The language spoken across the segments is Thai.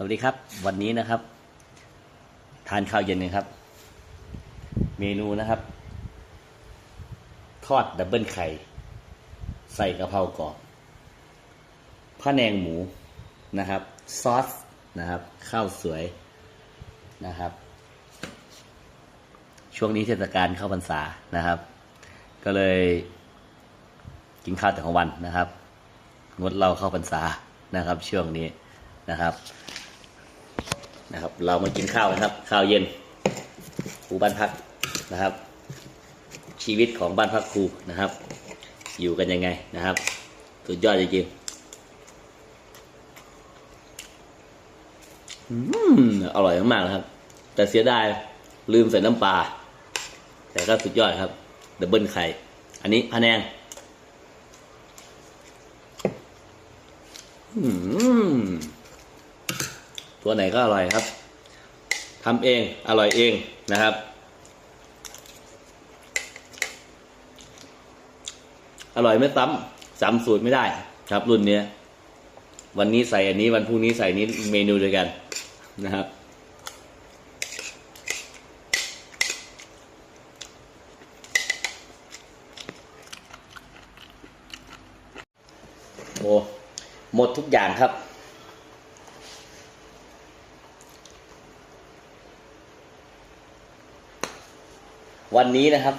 สวัสดีครับ วันนี้นะครับ ทานข้าวเย็นกันครับ เมนูนะครับ ทอดดับเบิลไข่ ใส่กะเพรากรอบพะแนงหมูนะครับ ซอสนะครับ ข้าวสวยนะครับ ช่วงนี้เทศกาลเข้าพรรษานะครับ ก็เลยกินข้าวแต่ของวันนะครับ งดเหล้าเข้าพรรษานะครับ ช่วงนี้นะครับ นะครับ เรามากินข้าวกันครับ ข้าวเย็นครูบ้านพักนะครับ ชีวิตของบ้านพักครูนะครับ อยู่กันยังไงนะครับสุดยอดจริงอืมอร่อยมากๆครับ แต่เสียดายลืมใส่น้ำปลาแต่ก็สุดยอดครับดับเบิลไข่ อันนี้พะแนงอืม ตัวไหนก็อร่อยครับทำเองอร่อยเองนะครับ อร่อยไม่ซ้ำซ้ำสูตรไม่ได้ครับ รุ่นเนี้ยวันนี้ใส่อันนี้วันพรุ่งนี้ใส่นี้เมนูเดียวกันนะครับโอ้หมดทุกอย่างครับ วันนี้นะครับ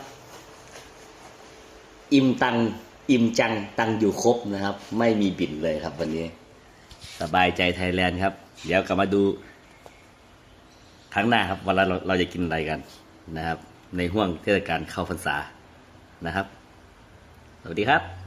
อิ่มตังอิ่มจังตังอยู่ครบนะครับ ไม่มีบินเลยครับ วันนี้ สบายใจไทยแลนด์ครับ เดี๋ยวกลับมาดูครั้งหน้าครับวันละเราเราจะกินอะไรกันนะครับ ในห่วงเทศกาลเข้าพรรษานะครับ สวัสดีครับ